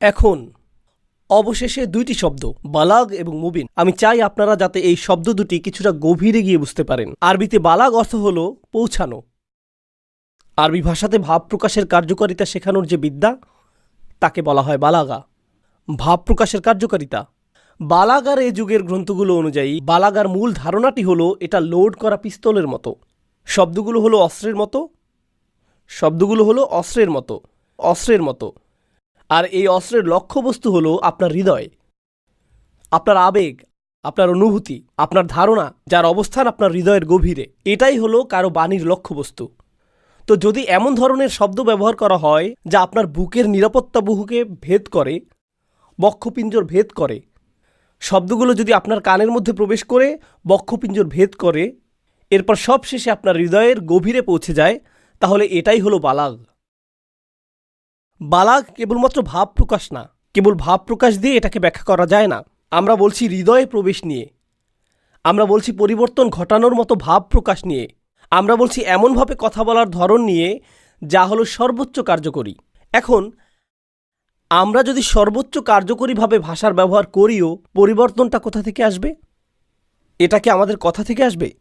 এখন, অবশেষে দুইটি শব্দ, বালাগ এবং মুবিন। আমি চাই আপনারা যাতে এই শব্দ দুটি কিছুটা গভীরে গিয়ে বুঝতে পারেন। আরবিতে বালাগ অর্থ হল পৌঁছানো। আরবি ভাষাতে ভাব প্রকাশের কার্যকারিতা শেখানোর যে বিদ্যা, তাকে বলা হয় বালাগা। ভাব প্রকাশের কার্যকারিতা। বালাগার এ যুগের গ্রন্থগুলো অনুযায়ী, বালাগার মূল ধারণাটি হলো এটা লোড করা পিস্তলের মতো। শব্দগুলো হলো অস্ত্রের মতো। শব্দগুলো হলো অস্ত্রের মতো। অস্ত্রের মতো। আর এই অস্ত্রের লক্ষ্যবস্তু হলো আপনার হৃদয়, আপনার আবেগ, আপনার অনুভূতি, আপনার ধারণা, যার অবস্থান আপনার হৃদয়ের গভীরে। এটাই হলো কারও বাণীর লক্ষ্যবস্তু। তো যদি এমন ধরনের শব্দ ব্যবহার করা হয়, যা আপনার বুকের নিরাপত্তা বহুকে ভেদ করে, বক্ষপিঞ্জর ভেদ করে, শব্দগুলো যদি আপনার কানের মধ্যে প্রবেশ করে, বক্ষপিঞ্জর ভেদ করে, এরপর সবশেষে আপনার হৃদয়ের গভীরে পৌঁছে যায়, তাহলে এটাই হলো বালাগ। বালাগ কেবলমাত্র ভাব প্রকাশ না। কেবল ভাব প্রকাশ দিয়ে এটাকে ব্যাখ্যা করা যায় না। আমরা বলছি হৃদয়ে প্রবেশ নিয়ে। আমরা বলছি পরিবর্তন ঘটানোর মতো ভাব প্রকাশ নিয়ে। আমরা বলছি এমনভাবে কথা বলার ধরন নিয়ে যা হলো সর্বোচ্চ কার্যকরী। এখন, আমরা যদি সর্বোচ্চ কার্যকরীভাবে ভাষার ব্যবহার করিও, পরিবর্তনটা কোথা থেকে আসবে? এটা কি আমাদের কথা থেকে আসবে?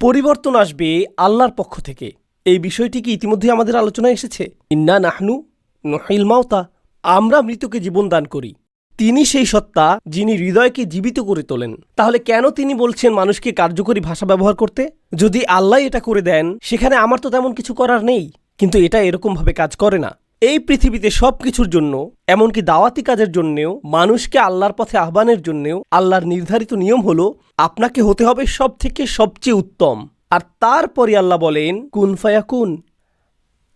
পরিবর্তন আসবে আল্লাহর পক্ষ থেকে। এই বিষয়টি কি ইতিমধ্যে আমাদের আলোচনায় এসেছে? ইন্না নাহনু নহিল মাওতা, আমরা মৃতকে জীবন দান করি। তিনি সেই সত্তা যিনি হৃদয়কে জীবিত করে তোলেন। তাহলে কেন তিনি বলছেন মানুষকে কার্যকরী ভাষা ব্যবহার করতে? যদি আল্লাহ এটা করে দেন, সেখানে আমার তো তেমন কিছু করার নেই। কিন্তু এটা এরকমভাবে কাজ করে না। এই পৃথিবীতে সব কিছুর জন্য, এমনকি দাওয়াতি কাজের জন্যেও, মানুষকে আল্লাহর পথে আহ্বানের জন্যেও, আল্লাহর নির্ধারিত নিয়ম হলো, আপনাকে হতে হবে সব থেকে সবচেয়ে উত্তম। আর তারপরে আল্লাহ বলেন, কুন ফায়াকুন?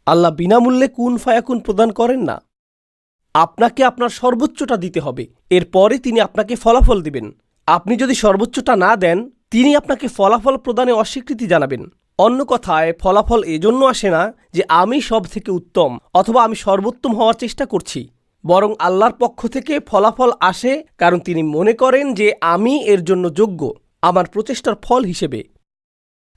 আল্লাহ বিনামূল্যে কুন ফায়াকুন প্রদান করেন না। আপনাকে আপনার সর্বোচ্চটা দিতে হবে। এরপরে তিনি আপনাকে ফলাফল দিবেন। আপনি যদি সর্বোচ্চটা না দেন, তিনি আপনাকে ফলাফল প্রদানে অস্বীকৃতি জানাবেন। অন্য কথায়, ফলাফল এজন্য আসে না যে আমি সব থেকে উত্তম অথবা আমি সর্বোত্তম হওয়ার চেষ্টা করছি। বরং আল্লাহর পক্ষ থেকে ফলাফল আসে কারণ তিনি মনে করেন যে আমি এর জন্য যোগ্য, আমার প্রচেষ্টার ফল হিসেবে।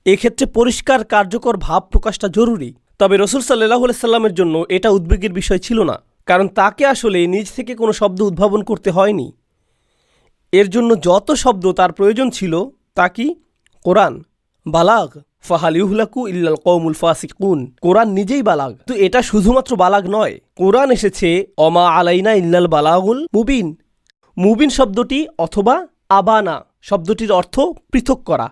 এক্ষেত্রে পরিষ্কার, কার্যকর ভাব প্রকাশটা জরুরি। তবে রসুল সাল্লাহ সাল্লামের জন্য এটা উদ্বেগের বিষয় ছিল না, কারণ তাকে আসলে নিজ থেকে কোনো শব্দ উদ্ভাবন করতে হয়নি। এর জন্য যত শব্দ তার প্রয়োজন ছিল তা কি? কোরআন। বালাগ। ফাহালিউহলাকু ইল্লাল কৌমুল ফাসিকুন। কোরআন নিজেই বালাগ। তো এটা শুধুমাত্র বালাগ নয়, কোরআন এসেছে অমা আলাইনা ইল্লাল বালাগুল মুবিন। মুবিন শব্দটি অথবা আবানা শব্দটির অর্থ পৃথক করা।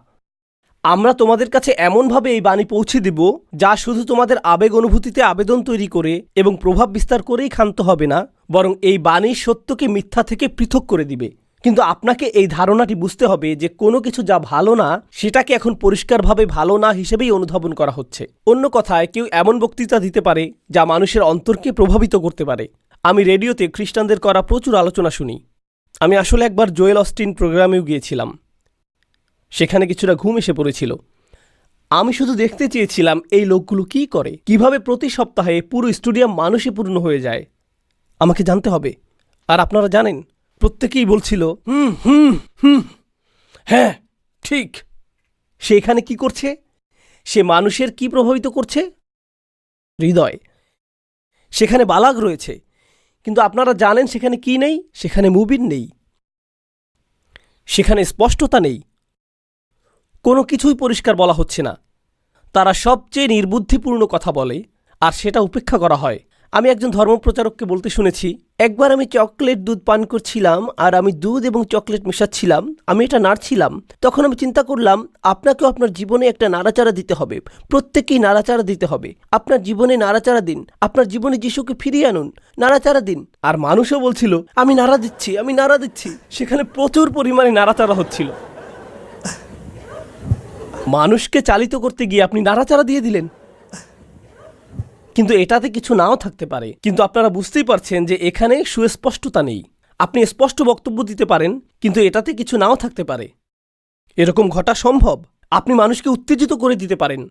আমরা তোমাদের কাছে এমনভাবে এই বাণী পৌঁছে দেব, যা শুধু তোমাদের আবেগ অনুভূতিতে আবেদন তৈরি করে এবং প্রভাব বিস্তার করেই ক্ষান্ত হবে না, বরং এই বাণী সত্যকে মিথ্যা থেকে পৃথক করে দিবে। কিন্তু আপনাকে এই ধারণাটি বুঝতে হবে যে কোনো কিছু যা ভালো না, সেটাকে এখন পরিষ্কারভাবে ভালো না হিসেবেই অনুধাবন করা হচ্ছে। অন্য কথায়, কেউ এমন বক্তৃতা দিতে পারে যা মানুষের অন্তরকে প্রভাবিত করতে পারে। আমি রেডিওতে খ্রিস্টানদের করা প্রচুর আলোচনা শুনি। আমি আসলে একবার জোয়েল অস্টিন প্রোগ্রামেও গিয়েছিলাম। সেখানে কিছুটা ঘুম এসে পড়েছিল। আমি শুধু দেখতে চেয়েছিলাম এই লোকগুলো কি করে, কীভাবে প্রতি সপ্তাহে পুরো স্টুডিয়াম মানুষে পূর্ণ হয়ে যায়। আমাকে জানতে হবে। আর আপনারা জানেন, প্রত্যেকেই বলছিল, হুম হুম হুম হ্যাঁ ঠিক। সে এখানে কি করছে? সে মানুষের কি প্রভাবিত করছে? হৃদয়। সেখানে বালাগ রয়েছে। কিন্তু আপনারা জানেন সেখানে কি নেই? সেখানে মুবিন নেই। সেখানে স্পষ্টতা নেই। কোনো কিছুই পরিষ্কার বলা হচ্ছে না। তারা সবচেয়ে নির্বুদ্ধিপূর্ণ কথা বলে, আর সেটা উপেক্ষা করা হয়। আমি একজন ধর্মপ্রচারককে বলতে শুনেছি, একবার আমি চকলেট দুধ পান করছিলাম, আর আমি দুধ এবং চকলেট মেশাচ্ছিলাম, আমি এটা নাড়ছিলাম। তখন আমি চিন্তা করলাম, আপনাকেও আপনার জীবনে একটা নাড়াচাড়া দিতে হবে, প্রত্যেককেই নাড়াচাড়া দিতে হবে। আপনার জীবনে নাড়াচাড়া দিন, আপনার জীবনে যিশুকে ফিরিয়ে আনুন, নাড়াচাড়া দিন। আর মানুষও বলছিল, আমি নাড়া দিচ্ছি, আমি নাড়া দিচ্ছি। সেখানে প্রচুর পরিমাণে নাড়াচাড়া হচ্ছিল। মানুষকে চালিত করতে গিয়ে আপনি নাড়াচাড়া দিয়ে দিলেন। কিন্তু এটাতে কিছু নাও থাকতে পারে। কিন্তু আপনারা বুঝতেই পারছেন যে এখানে সুস্পষ্টতা নেই। আপনি স্পষ্ট বক্তব্য দিতে পারেন কিন্তু এটাতে কিছু নাও থাকতে পারে। এরকম ঘটা সম্ভব? আপনি মানুষকে উত্তেজিত করে দিতে পারেন।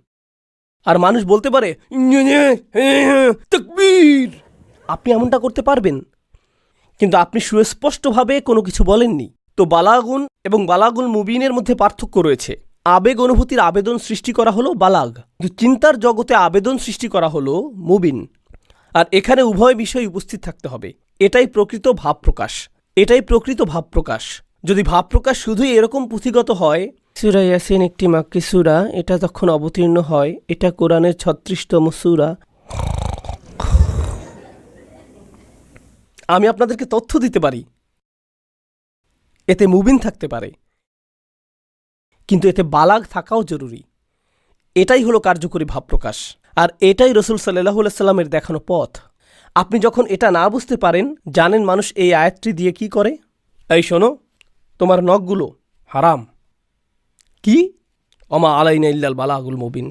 আর মানুষ বলতে পারে "ইয়ে, ইয়ে, হ্যাঁ, হ্যাঁ, আপনি এমনটা করতে পারবেন। কিন্তু আপনি সুস্পষ্টভাবে কোনো কিছু বলেননি। তো বালাগুন এবং বালাগুল মুবিনের মধ্যে পার্থক্য রয়েছে। আবেগ অনুভূতির আবেদন সৃষ্টি করা হলো বালাগ। কিন্তু চিন্তার জগতে আবেদন সৃষ্টি করা হলো মুবিন। আর এখানে উভয় বিষয় উপস্থিত থাকতে হবে। এটাই প্রকৃত ভাব প্রকাশ। এটাই প্রকৃত ভাব প্রকাশ। যদি ভাব প্রকাশ শুধুই এরকম পুঁথিগত হয় সুরা ইয়াসিন একটি মাক্কি সুরা এটা তখন অবতীর্ণ হয়। এটা কোরআনের ছত্রিশতম সুরা। আমি আপনাদেরকে তথ্য দিতে পারি। এতে মুবিন থাকতে পারে। কিন্তু এতে বালাগ থাকাও জরুরি। এটাই হলো কার্যকরী ভাব প্রকাশ আর এটাই রসুল সাল্লাহ সাল্লামের দেখানো পথ। আপনি যখন এটা না বুঝতে পারেন, জানেন মানুষ এই আয়াতটি দিয়ে কি করে? এই শোনো, তোমার নখগুলো হারাম। কি? অমা আলাইনা ইল্লাল বালাগুল মুবিন।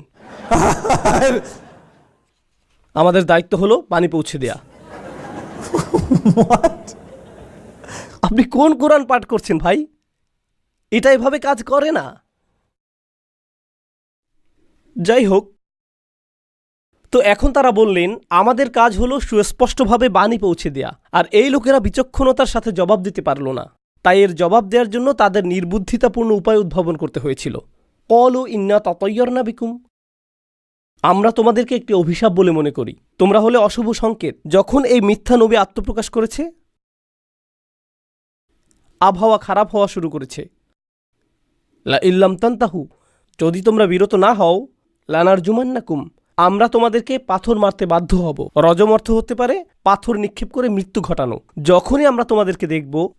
আমাদের দায়িত্ব হলো পানি পৌঁছে দেয়া। আপনি কোন কোরআন পাঠ করছেন ভাই? এটা এভাবে কাজ করে না। যাই হোক। তো এখন তারা বললেন, আমাদের কাজ হলো সুস্পষ্টভাবে বাণী পৌঁছে দেয়া, আর এই লোকেরা বিচক্ষণতার সাথে জবাব দিতে পারল না। তাই এর জবাব দেওয়ার জন্য তাদের নির্বুদ্ধিতাপূর্ণ উপায় উদ্ভাবন করতে হয়েছিল। কল ও ইন্না ততৈয়র না বিকুম। আমরা তোমাদেরকে একটি অভিশাপ বলে মনে করি। তোমরা হলে অশুভ সংকেত। যখন এই মিথ্যা নবী আত্মপ্রকাশ করেছে, আবহাওয়া খারাপ হওয়া শুরু করেছে। লা ইল্লাম তান্তাহু। যদি তোমরা বিরত না হও লানার জুমান জুমান্নাকুম আমরা তোমাদেরকে পাথর মারতে বাধ্য হব। রজম অর্থ হতে পারে, পাথর নিক্ষেপ করে মৃত্যু ঘটানো। যখনই আমরা তোমাদেরকে দেখব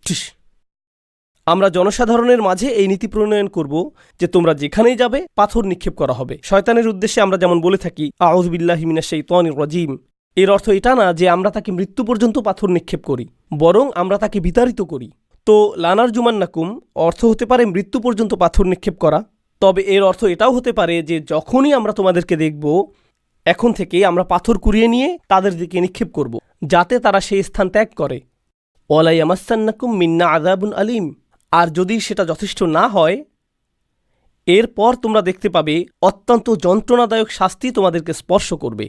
আমরা জনসাধারণের মাঝে এই নীতি প্রণয়ন করব যে তোমরা যেখানেই যাবে, পাথর নিক্ষেপ করা হবে। শয়তানের উদ্দেশ্যে আমরা যেমন বলে থাকি আউজবিল্লাহ মিনা সেই রজিম। এর অর্থ এটা না যে আমরা তাকে মৃত্যু পর্যন্ত পাথর নিক্ষেপ করি, বরং আমরা তাকে বিতাড়িত করি। তো লানার জুমান্নাকুম অর্থ হতে পারে মৃত্যু পর্যন্ত পাথর নিক্ষেপ করা। তবে এর অর্থ এটাও হতে পারে যে যখনই আমরা তোমাদেরকে দেখব, এখন থেকে আমরা পাথর কুড়িয়ে নিয়ে তাদের দিকে নিক্ষেপ করব, যাতে তারা সেই স্থান ত্যাগ করে। ওলাই আমাসান্নাকুম মিন্না আদাবুন আলিম। আর যদি সেটা যথেষ্ট না হয়, এরপর তোমরা দেখতে পাবে অত্যন্ত যন্ত্রণাদায়ক শাস্তি তোমাদেরকে স্পর্শ করবে।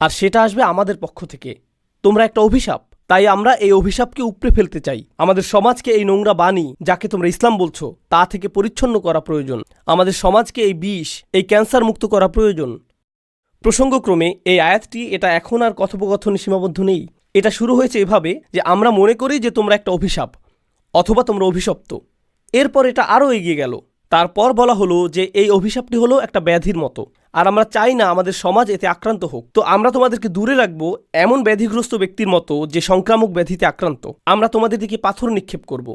আর সেটা আসবে আমাদের পক্ষ থেকে। তোমরা একটা অভিশাপ। তাই আমরা এই অভিশাপকে উপড়ে ফেলতে চাই। আমাদের সমাজকে এই নোংরা বাণী, যাকে তোমরা ইসলাম বলছো, তা থেকে পরিচ্ছন্ন করা প্রয়োজন। আমাদের সমাজকে এই বিষ, এই ক্যান্সার মুক্ত করা প্রয়োজন। প্রসঙ্গক্রমে, এই আয়াতটি, এটা এখন আর কথোপকথনে সীমাবদ্ধ নেই। এটা শুরু হয়েছে এভাবে যে, আমরা মনে করি যে, তোমরা একটা অভিশাপ, অথবা তোমরা অভিশপ্ত। এরপর এটা আরও এগিয়ে গেল। তারপর বলা হলো যে, এই অভিশাপটি হলো একটা ব্যাধির মতো। আর আমরা চাই না আমাদের সমাজ এতে আক্রান্ত হোক। তো আমরা তোমাদেরকে দূরে রাখব এমন ব্যাধিগ্রস্ত ব্যক্তির মতো যে সংক্রামক ব্যাধিতে আক্রান্ত। আমরা তোমাদের দিকে পাথর নিক্ষেপ করব।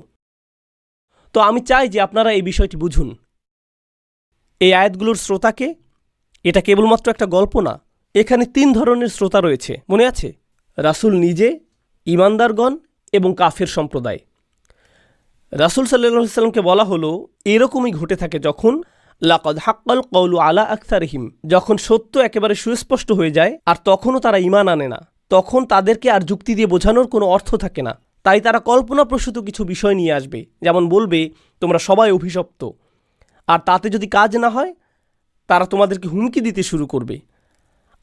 তো আমি চাই যে আপনারা এই বিষয়টি বুঝুন। এই আয়াতগুলোর শ্রোতাকে, এটা কেবলমাত্র একটা গল্প না, এখানে তিন ধরনের শ্রোতা রয়েছে। মনে আছে? রাসূল নিজে ইমানদারগণ এবং কাফের সম্প্রদায়। রাসুল সাল্লাহ সাল্লামকে বলা হলো, এরকমই ঘটে থাকে যখন লাকদ হাক্কাল কৌলু আলা আখতারহিম যখন সত্য একেবারে সুস্পষ্ট হয়ে যায়, আর তখনও তারা ইমান আনে না, তখন তাদেরকে আর যুক্তি দিয়ে বোঝানোর কোনো অর্থ থাকে না। তাই তারা কল্পনাপ্রসূত কিছু বিষয় নিয়ে আসবে, যেমন বলবে, তোমরা সবাই অভিশপ্ত। আর তাতে যদি কাজ না হয়, তারা তোমাদেরকে হুমকি দিতে শুরু করবে।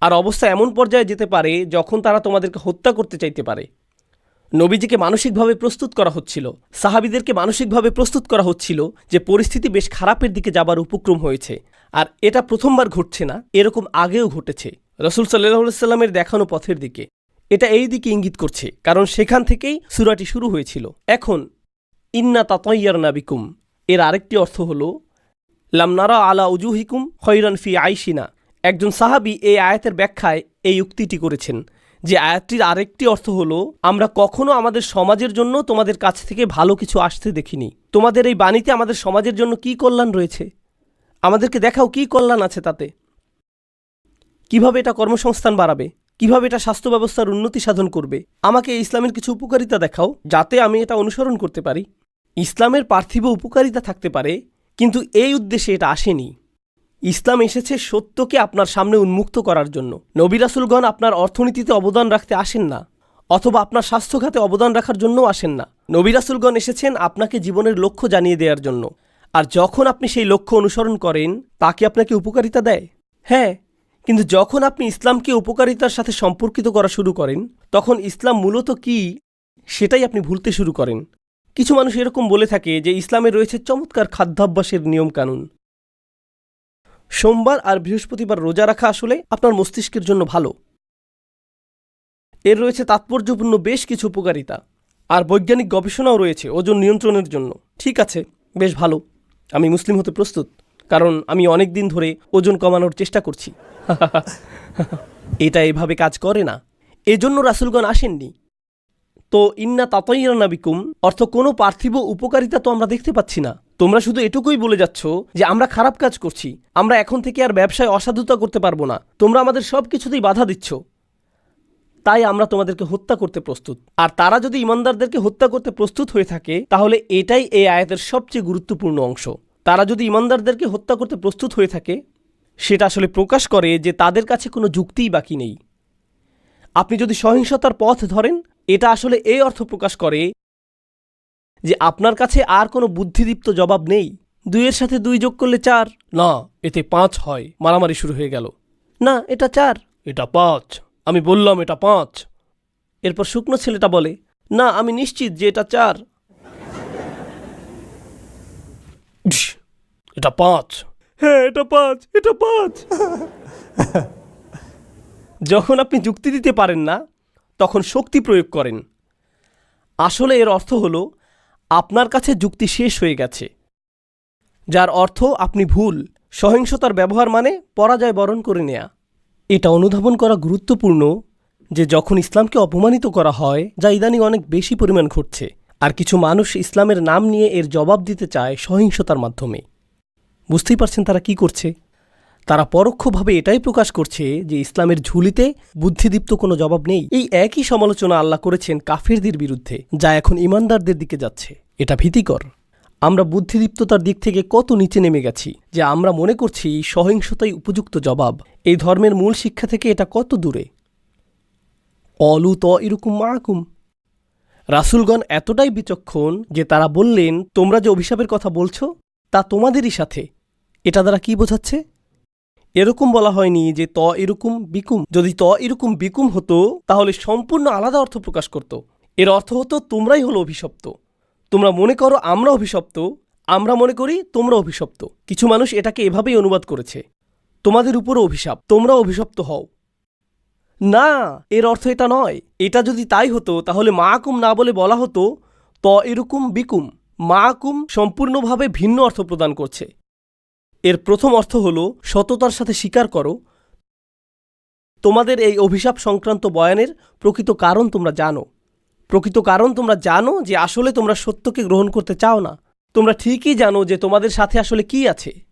আর অবস্থা এমন পর্যায়ে যেতে পারে, যখন তারা তোমাদেরকে হত্যা করতে চাইতে পারে। নবীজিকে মানসিকভাবে প্রস্তুত করা হচ্ছিল। সাহাবিদেরকে মানসিকভাবে প্রস্তুত করা হচ্ছিল যে পরিস্থিতি বেশ খারাপের দিকে যাবার উপক্রম হয়েছে। আর এটা প্রথমবার ঘটছে না, এরকম আগেও ঘটেছে। রসুল সাল্লাহ সাল্লামের দেখানো পথের দিকে। এটা এই দিকে ইঙ্গিত করছে, কারণ সেখান থেকেই সুরাটি শুরু হয়েছিল। এখন, ইন্না তাতয়ার নাবিকুম এর আরেকটি অর্থ হলো লামনারা আলা উজুহিকুম খৈরান ফি আইসিনা একজন সাহাবি এই আয়াতের ব্যাখ্যায় এই উক্তিটি করেছেন। যে আয়াতটির আরেকটি অর্থ হলো, আমরা কখনো আমাদের সমাজের জন্য তোমাদের কাছ থেকে ভালো কিছু আসতে দেখিনি। তোমাদের এই বাণীতে আমাদের সমাজের জন্য কি কল্যাণ রয়েছে? আমাদেরকে দেখাও কি কল্যাণ আছে তাতে? কীভাবে এটা কর্মসংস্থান বাড়াবে? কীভাবে এটা স্বাস্থ্য ব্যবস্থার উন্নতি সাধন করবে? আমাকে ইসলামের কিছু উপকারিতা দেখাও, যাতে আমি এটা অনুসরণ করতে পারি। ইসলামের পার্থিব উপকারিতা থাকতে পারে, কিন্তু এই উদ্দেশ্যে এটা আসেনি। ইসলাম এসেছে সত্যকে আপনার সামনে উন্মুক্ত করার জন্য। নবিরাসুলগণ আপনার অর্থনীতিতে অবদান রাখতে আসেন না, অথবা আপনার স্বাস্থ্য খাতে অবদান রাখার জন্যও আসেন না। নবিরাসুলগণ এসেছেন আপনাকে জীবনের লক্ষ্য জানিয়ে দেওয়ার জন্য, আর যখন আপনি সেই লক্ষ্য অনুসরণ করেন, তা কি আপনাকে উপকারিতা দেয়? হ্যাঁ কিন্তু যখন আপনি ইসলামকে উপকারিতার সাথে সম্পর্কিত করা শুরু করেন, তখন ইসলাম মূলত কি, সেটাই আপনি ভুলতে শুরু করেন। কিছু মানুষ এরকম বলে থাকে যে, ইসলামে রয়েছে চমৎকার খাদ্যাভ্যাসের নিয়মকানুন। সোমবার আর বৃহস্পতিবার রোজা রাখা আসলে আপনার মস্তিষ্কের জন্য ভালো। এর রয়েছে তাৎপর্যপূর্ণ বেশ কিছু উপকারিতা। আর বৈজ্ঞানিক গবেষণাও রয়েছে ওজন নিয়ন্ত্রণের জন্য। ঠিক আছে, বেশ ভালো। আমি মুসলিম হতে প্রস্তুত, কারণ আমি অনেক দিন ধরে ওজন কমানোর চেষ্টা করছি। এটা এভাবে কাজ করে না। এজন্য রাসুলগণ আসেননি। তো ইন্না তাতাইয়ানা বিকুম, অর্থ কোনো পার্থিব উপকারিতা তো আমরা দেখতে পাচ্ছি না। তোমরা শুধু এটুকুই বলে যাচ্ছ যে আমরা খারাপ কাজ করছি। আমরা এখন থেকে আর ব্যবসায় অসাধুতা করতে পারব না। তোমরা আমাদের সব কিছুতেই বাধা দিচ্ছ। তাই আমরা তোমাদেরকে হত্যা করতে প্রস্তুত। আর তারা যদি ইমানদারদেরকে হত্যা করতে প্রস্তুত হয়ে থাকে, তাহলে এটাই এই আয়াতের সবচেয়ে গুরুত্বপূর্ণ অংশ। তারা যদি ইমানদারদেরকে হত্যা করতে প্রস্তুত হয়ে থাকে, সেটা আসলে প্রকাশ করে যে তাদের কাছে কোনো যুক্তিই বাকি নেই। আপনি যদি সহিংসতার পথ ধরেন, এটা আসলে এই অর্থ প্রকাশ করে যে আপনার কাছে আর কোনো বুদ্ধিদীপ্ত জবাব নেই। দুইয়ের সাথে দুই যোগ করলে চার। না, এতে পাঁচ হয়। মারামারি শুরু হয়ে গেল। না, এটা চার। এটা পাঁচ। আমি বললাম, এটা পাঁচ। এরপর শুকনো ছেলেটা বলে, না, আমি নিশ্চিত যে এটা চার। এটা পাঁচ। হ্যাঁ এটা পাঁচ এটা পাঁচ। যখন আপনি যুক্তি দিতে পারেন না, তখন শক্তি প্রয়োগ করেন। আসলে এর অর্থ হল আপনার কাছে যুক্তি শেষ হয়ে গেছে, যার অর্থ আপনি ভুল। সহিংসতার ব্যবহার মানে পরাজয় বরণ করে নেয়া। এটা অনুধাবন করা গুরুত্বপূর্ণ যে যখন ইসলামকে অপমানিত করা হয়, যা ইদানিং অনেক বেশি পরিমাণ ঘটছে, আর কিছু মানুষ ইসলামের নাম নিয়ে এর জবাব দিতে চায় সহিংসতার মাধ্যমে। বুঝতেই পারছেন তারা কি করছে? তারা পরোক্ষভাবে এটাই প্রকাশ করছে যে ইসলামের ঝুলিতে বুদ্ধিদীপ্ত কোনো জবাব নেই। এই একই সমালোচনা আল্লাহ করেছেন কাফেরদের বিরুদ্ধে, যা এখন ইমানদারদের দিকে যাচ্ছে। এটা ভীতিকর। আমরা বুদ্ধিদীপ্ততার দিক থেকে কত নিচে নেমে গেছি যে আমরা মনে করছি সহিংসতাই উপযুক্ত জবাব। এই ধর্মের মূল শিক্ষা থেকে এটা কত দূরে? অলু ত এরকম মাকুম রাসুলগণ এতটাই বিচক্ষণ যে তারা বললেন, তোমরা যে অভিশাপের কথা বলছো, তা তোমাদেরই সাথে। এটা দ্বারা কি বোঝাচ্ছে? এরকম বলা হয়নি যে ত এরকম বিকুম। যদি ত এরকম বিকুম হতো, তাহলে সম্পূর্ণ আলাদা অর্থ প্রকাশ করত। এর অর্থ হতো, তোমরাই হলো অভিশপ্ত। তোমরা মনে করো, আমরা অভিশপ্ত। আমরা মনে করি, তোমরা অভিশপ্ত। কিছু মানুষ এটাকে এভাবেই অনুবাদ করেছে। তোমাদের উপরও অভিশাপ, তোমরা অভিশপ্ত হও। না, এর অর্থ এটা নয়। এটা যদি তাই হতো, তাহলে মাকুম না বলে বলা হতো, ত এরকম বিকুম। মাকুম সম্পূর্ণভাবে ভিন্ন অর্থ প্রদান করছে। এর প্রথম অর্থ হল, সততার সাথে স্বীকার করো। তোমাদের এই অভিশাপ সংক্রান্ত বয়ানের প্রকৃত কারণ তোমরা জানো। প্রকৃত কারণ তোমরা জানো যে আসলে তোমরা সত্যকে গ্রহণ করতে চাও না। তোমরা ঠিকই জানো যে তোমাদের সাথে আসলে কি আছে।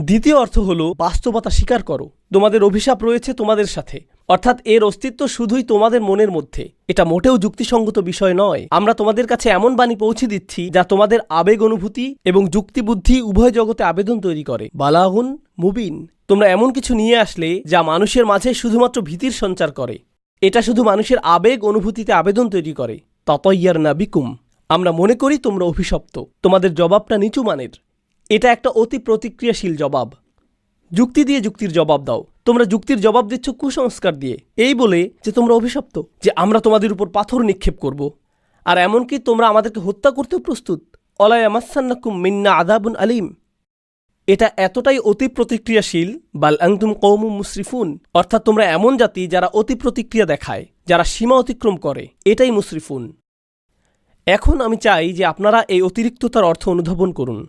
দ্বিতীয় অর্থ হলো, বাস্তবতা স্বীকার করো। তোমাদের অভিশাপ রয়েছে তোমাদের সাথে। অর্থাৎ এর অস্তিত্ব শুধুই তোমাদের মনের মধ্যে। এটা মোটেও যুক্তিসঙ্গত বিষয় নয়। আমরা তোমাদের কাছে এমন বাণী পৌঁছে দিচ্ছি যা তোমাদের আবেগ অনুভূতি এবং যুক্তিবুদ্ধি উভয় জগতে আবেদন তৈরি করে। বালাহুন মুবিন। তোমরা এমন কিছু নিয়ে আসলে যা মানুষের মাঝে শুধুমাত্র ভীতির সঞ্চার করে। এটা শুধু মানুষের আবেগ অনুভূতিতে আবেদন তৈরি করে। ততইয়ার না বিকুম আমরা মনে করি তোমরা অভিশপ্ত। তোমাদের জবাবটা নিচু মানের। এটা একটা অতি প্রতিক্রিয়াশীল জবাব। যুক্তি দিয়ে যুক্তির জবাব দাও। তোমরা যুক্তির জবাব দিচ্ছ কুসংস্কার দিয়ে। এই বলে যে তোমরা অভিশপ্ত, যে আমরা তোমাদের উপর পাথর নিক্ষেপ করব। আর এমনকি তোমরা আমাদেরকে হত্যা করতেও প্রস্তুত। অলায়ামাসান্নাকুম মিন্না আদাবুন আলিম। এটা এতটাই অতি প্রতিক্রিয়াশীল বাল আংতুম কৌমু মুসরিফুন। অর্থাৎ তোমরা এমন জাতি যারা অতি প্রতিক্রিয়া দেখায়, যারা সীমা অতিক্রম করে, এটাই মুসরিফুন। এখন আমি চাই যে আপনারা এই অতিরিক্ততার অর্থ অনুধাবন করুন।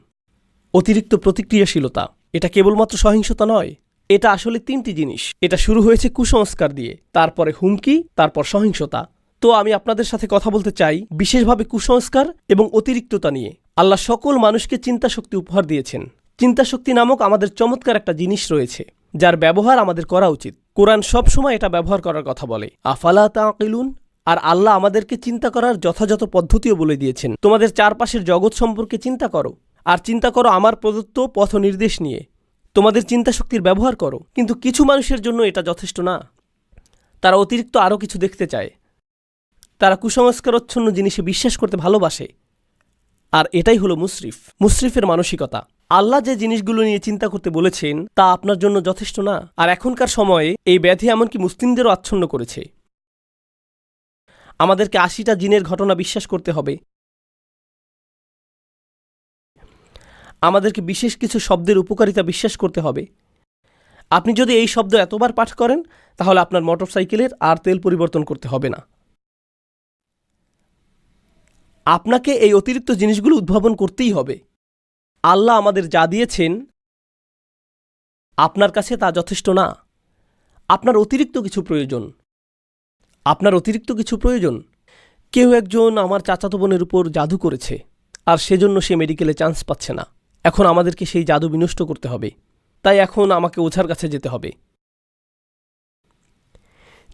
অতিরিক্ত প্রতিক্রিয়াশীলতা। এটা কেবলমাত্র সহিংসতা নয়, এটা আসলে তিনটি জিনিস। এটা শুরু হয়েছে কুসংস্কার দিয়ে, তারপরে হুমকি, তারপর সহিংসতা। তো আমি আপনাদের সাথে কথা বলতে চাই বিশেষভাবে কুসংস্কার এবং অতিরিক্ততা নিয়ে। আল্লাহ সকল মানুষকে চিন্তা শক্তি উপহার দিয়েছেন। চিন্তা শক্তি নামক আমাদের চমৎকার একটা জিনিস রয়েছে, যার ব্যবহার আমাদের করা উচিত। কোরআন সবসময় এটা ব্যবহার করার কথা বলে, আফালা তাকিলুন আর আল্লাহ আমাদেরকে চিন্তা করার যথাযথ পদ্ধতিও বলে দিয়েছেন। তোমাদের চারপাশের জগৎ সম্পর্কে চিন্তা করো। আর চিন্তা করো, আমার প্রদত্ত পথ নির্দেশ নিয়ে। তোমাদের চিন্তা শক্তির ব্যবহার করো, কিন্তু কিছু মানুষের জন্য এটা যথেষ্ট না। তারা অতিরিক্ত আরও কিছু দেখতে চায়। তারা কুসংস্কারচ্ছন্ন জিনিসে বিশ্বাস করতে ভালোবাসে। আর এটাই হলো মুসরিফ মুসরিফের মানসিকতা। আল্লাহ যে জিনিসগুলো নিয়ে চিন্তা করতে বলেছেন, তা আপনার জন্য যথেষ্ট না। আর এখনকার সময়ে এই ব্যাধি এমনকি মুসলিমদেরও আচ্ছন্ন করেছে। আমাদেরকে আশিটা জিনের ঘটনা বিশ্বাস করতে হবে। আমাদেরকে বিশেষ কিছু শব্দের উপকারিতা বিশ্বাস করতে হবে। আপনি যদি এই শব্দ এতবার পাঠ করেন, তাহলে আপনার মোটরসাইকেলের আর তেল পরিবর্তন করতে হবে না। আপনাকে এই অতিরিক্ত জিনিসগুলো উদ্ভাবন করতেই হবে। আল্লাহ আমাদের যা দিয়েছেন, আপনার কাছে তা যথেষ্ট না। আপনার অতিরিক্ত কিছু প্রয়োজন। আপনার অতিরিক্ত কিছু প্রয়োজন। কেউ একজন আমার চাচাতো বোনের উপর জাদু করেছে, আর সেজন্য সে মেডিকেলে চান্স পাচ্ছে না। এখন আমাদেরকে সেই জাদু বিনষ্ট করতে হবে। তাই এখন আমাকে ওঝার কাছে যেতে হবে।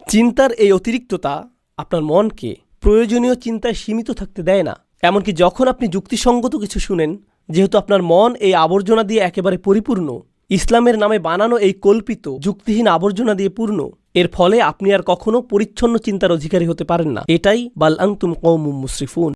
চিন্তার এই অতিরিক্ততা আপনার মনকে প্রয়োজনীয় চিন্তায় সীমিত থাকতে দেয় না। এমনকি যখন আপনি যুক্তিসঙ্গত কিছু শুনেন, যেহেতু আপনার মন এই আবর্জনা দিয়ে একেবারে পরিপূর্ণ, ইসলামের নামে বানানো এই কল্পিত, যুক্তিহীন আবর্জনা দিয়ে পূর্ণ, এর ফলে আপনি আর কখনো পরিচ্ছন্ন চিন্তার অধিকারী হতে পারেন না। এটাই বাল আংতুম কৌমুম মুসরিফুন